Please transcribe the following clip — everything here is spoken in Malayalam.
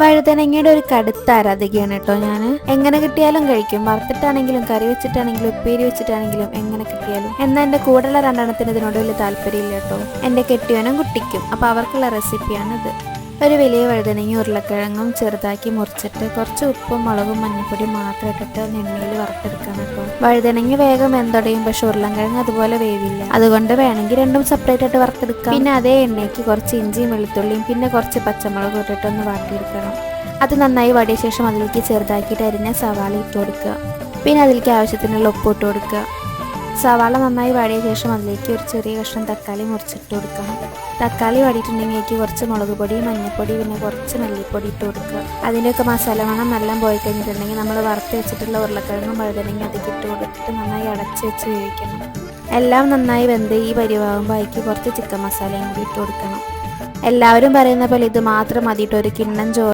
വഴുതനങ്ങയുടെ ഒരു കടുത്ത ആരാധികയാണ് കേട്ടോ ഞാൻ എങ്ങനെ കിട്ടിയാലും കഴിക്കും. വറുത്തിട്ടാണെങ്കിലും കറി വെച്ചിട്ടാണെങ്കിലും ഉപ്പേരി വെച്ചിട്ടാണെങ്കിലും എങ്ങനെ കിട്ടിയാലും. എന്നാൽ എന്റെ കൂടെയുള്ള രണ്ടെണ്ണത്തിന് ഇതിനോട് വലിയ താല്പര്യമില്ല കേട്ടോ. എന്റെ കെട്ടിയവനും കുട്ടിക്കും. അപ്പോൾ അവർക്കുള്ള റെസിപ്പിയാണിത് ഒരു വലിയ വഴുതനങ്ങ ഉരുളക്കിഴങ്ങും ചെറുതാക്കി മുറിച്ചിട്ട് കുറച്ച് ഉപ്പും മുളകും മഞ്ഞൾപ്പൊടിയും മാത്രം ഇട്ടിട്ട് എണ്ണയിൽ വറുത്തെടുക്കണം കേട്ടോ. വഴുതനങ്ങ വേഗം എന്തടയും പക്ഷെ ഉരുളക്കിഴങ്ങ് അതുപോലെ വേവില്ല. അതുകൊണ്ട് വേണമെങ്കിൽ രണ്ടും സെപ്പറേറ്റ് ആയിട്ട് വറുത്തെടുക്കാം. പിന്നെ അതേ എണ്ണയ്ക്ക് കുറച്ച് ഇഞ്ചിയും വെളുത്തുള്ളിയും പിന്നെ കുറച്ച് പച്ചമുളകും ഇട്ടിട്ട് ഒന്ന് വാട്ടിയെടുക്കണം. അത് നന്നായി വാടിയ ശേഷം അതിലേക്ക് ചെറുതാക്കിയിട്ട് അരിഞ്ഞ സവാള ഇട്ട് കൊടുക്കുക. പിന്നെ അതിലേക്ക് ആവശ്യത്തിനുള്ള ഉപ്പ് ഇട്ട് കൊടുക്കുക. സവാള നന്നായി വാടിയ ശേഷം അതിലേക്ക് ഒരു ചെറിയ കഷ്ണം തക്കാളി മുറിച്ചിട്ട് കൊടുക്കണം. തക്കാളി വാടിയിട്ടുണ്ടെങ്കിൽ എനിക്ക് കുറച്ച് മുളക് പൊടി മഞ്ഞൾപ്പൊടി പിന്നെ കുറച്ച് മല്ലിപ്പൊടി ഇട്ട് കൊടുക്കുക. അതിന്റെയൊക്കെ മസാല മണം നല്ല പോയി കഴിഞ്ഞിട്ടുണ്ടെങ്കിൽ നമ്മൾ വറുത്ത് വെച്ചിട്ടുള്ള ഉരുളക്കിഴങ്ങും വഴുതനങ്ങി അതൊക്കെ ഇട്ട് കൊടുത്തിട്ട് നന്നായി അടച്ച് വെച്ച് വേവിക്കണം. എല്ലാം നന്നായി വെന്ത് ഈ പരിവാകുമ്പോൾ അതിക്ക് കുറച്ച് ചിക്കൻ മസാലയും കൂടി ഇട്ട് കൊടുക്കണം. എല്ലാവരും പറയുന്ന പോലെ ഇത് മാത്രം മതിയിട്ട് ഒരു കിണ്ണം ചോറ്